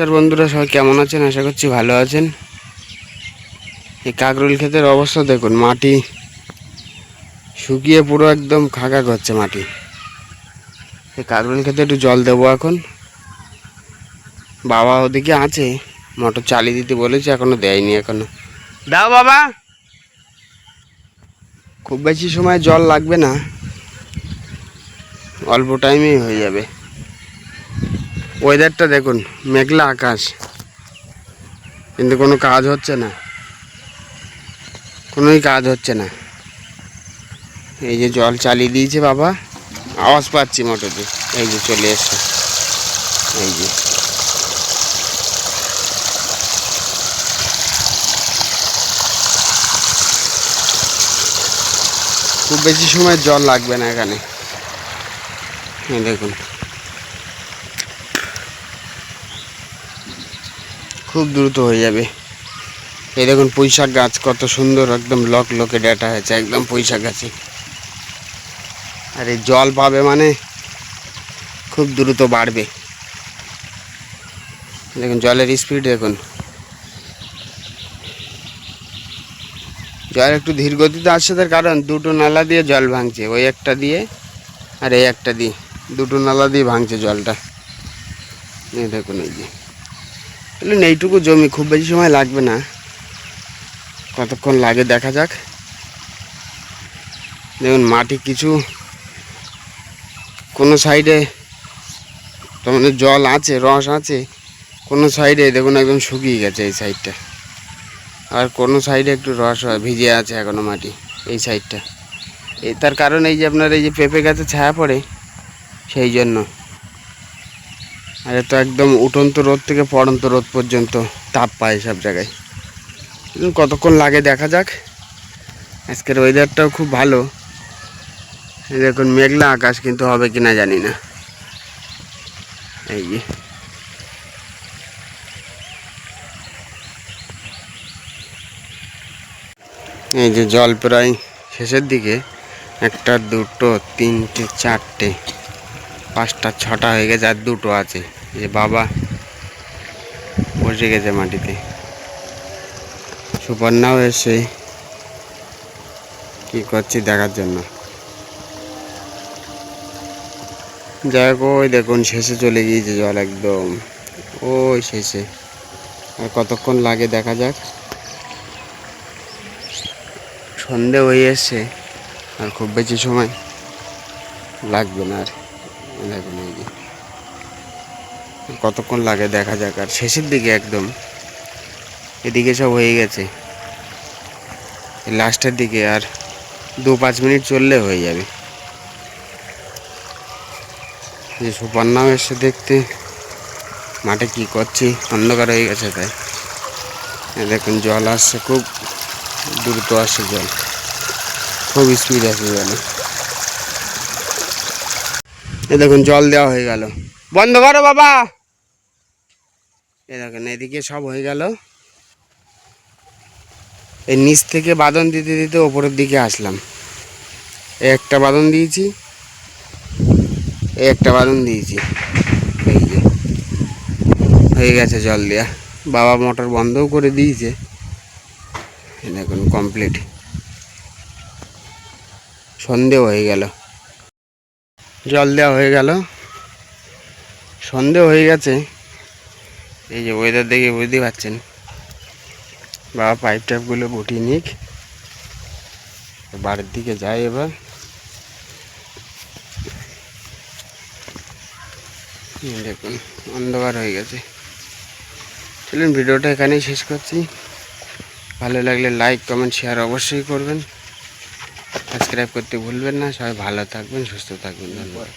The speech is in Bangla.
নমস্কার বন্ধুরা, সবাই কেমন আছেন? আশা করছি ভালো আছেন। এই কাকরুল ক্ষেতের অবস্থা দেখুন, মাটি শুকিয়ে পুরো একদম খাকা করছে মাটি। এই কাকরুল ক্ষেতে একটু জল দেবো এখন। বাবা ওদিকে আছে, মোটর চালিয়ে দিতে বলেছে, এখনও দেয়নি এখনও। দাও বাবা। খুব বেশি সময় জল লাগবে না, অল্প টাইমেই হয়ে যাবে। ওয়েদারটা দেখুন, মেঘলা আকাশ। কিন্তু কোনো কাজ হচ্ছে না। কোনোই কাজ হচ্ছে না। এই যে জল চালিয়ে দিয়েছে বাবা। আওয়াজ পাচ্ছি মোটরটি। এই যে চলে এসছে। এই যে। খুব বেশি সময় জল লাগবে না এখানে। দেখুন। খুব দ্রুত হয়ে যাবে। এই দেখুন পুঁইশাক গাছ, কত সুন্দর একদম লক লকে ডাটা হয়েছে, একদম পুঁইশাক গাছে। আর এই জল পাবে মানে খুব দ্রুত বাড়বে। দেখুন জলের স্পিড দেখুন। জল একটু ধীর গতিতে আসছে তার কারণ দুটো নালা দিয়ে জল ভাঙছে, ওই একটা দিয়ে আর এই একটা দিয়ে। দুটো নালা দিয়ে ভাঙছে জলটা। দেখুন এই যে। এগুলো এইটুকু জমি খুব বেশি সময় লাগবে না। কতক্ষণ লাগে দেখা যাক। দেখুন, মাটি কিছু কোনো সাইডে তোমাদের জল আছে, রস আছে, কোনো সাইডে দেখুন একদম শুকিয়ে গেছে এই সাইডটা। আর কোনো সাইডে একটু রস ভিজে আছে এখনও মাটি এই সাইডটা। এই তার কারণ এই যে আপনার এই যে পেঁপে গাছে ছায়া পড়ে, সেই জন্য। আর তো একদম উঠন্ত রোদ থেকে পড়ন্ত রোদ পর্যন্ত তাপ পায় সব জায়গায়। কতক্ষণ লাগে দেখা যাক। আজকের ওয়েদারটাও খুব ভালো। দেখুন, মেঘলা আকাশ কিন্তু হবে কিনা জানি না। এই যে। এই যে জল প্রায় শেষের দিকে, একটা, দুটো, তিনটে, চারটে, পাঁচটা, ছটা হয়ে গেছে, আর দুটো আছে। যে বাবা বসে গেছে মাটিতে। সুপর্ণাও এসে কি করছি দেখার জন্য। যাই হোক, ওই দেখুন, শেষে চলে গিয়েছে জল একদম। ওই শেষে। আর কতক্ষণ লাগে দেখা যাক। সন্ধে হয়ে এসছে, আর খুব বেশি সময় লাগবে না আর। দেখুন, এই কতক্ষণ লাগে দেখা যাক, আর শেষের দিকে একদম। এদিকে সব হয়ে গেছে। লাস্টের দিকে আর দু পাঁচ মিনিট চললে হয়ে যাবে। যে সুপারনাও এসে দেখতে, মাঠে কি করছি, অন্ধকার হয়ে গেছে তাই। দেখুন, জল আসছে, খুব দ্রুত আসছে জল। খুব স্পিড আসছে জলে। এ দেখুন, জল দেওয়া হয়ে গেল। বন্ধ করো বাবা! এ দেখুন, এদিকে সব হয়ে গেল। এই নিচ থেকে বাদন দিতে দিতে ওপরের দিকে আসলাম। একটা বাদন দিয়েছি একটা বাদন দিয়েছি। এই যে, হয়ে গেছে জল দেওয়া বাবা মোটর বন্ধও করে দিয়েছে। দেখুন কমপ্লিট সন্ধেও হয়ে গেল। জল দেওয়া হয়ে গেল। সন্ধে হয়ে গেছে। এই যে ওয়েদার দেখে বুঝতে পারছেন। বাবা পাইপ টাইপগুলো বটিয়ে নিক। বাড়ির দিকে যাই এবার। দেখুন, অন্ধকার হয়ে গেছে। চলুন ভিডিওটা এখানেই শেষ করছি। ভালো লাগলে লাইক কমেন্ট শেয়ার অবশ্যই করবেন। সাবস্ক্রাইব করতে ভুলবেন না। সবাই ভালো থাকবেন, সুস্থ থাকবেন। ধন্যবাদ।